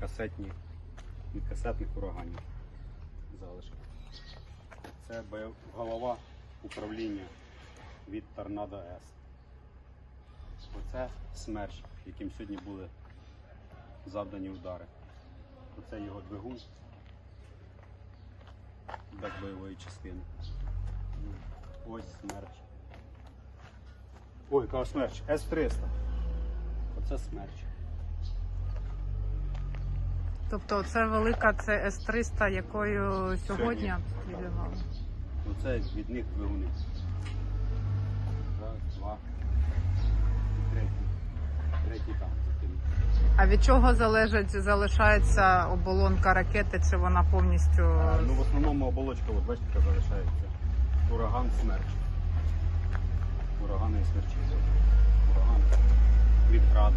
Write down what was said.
касетні, від касетних ураганів залишки. Це голова управління від Торнадо С. Оце смерч, яким сьогодні були завдані удари. Оце його двигун без бойової частини. Ось смерч. Ой, яка смерч? С-300. Оце смерч. Тобто це велика це С-300, якою сьогодні Сьогодні. стрілювали. Оце від них двигуни. Раз, два. Третій. Третій там. А від чого залежить, залишається оболонка ракети, чи вона повністю А, Ну, в основному оболочка, от бачите, яка залишається. Ураган смерч. Урагани і смерчі. Ураган від града.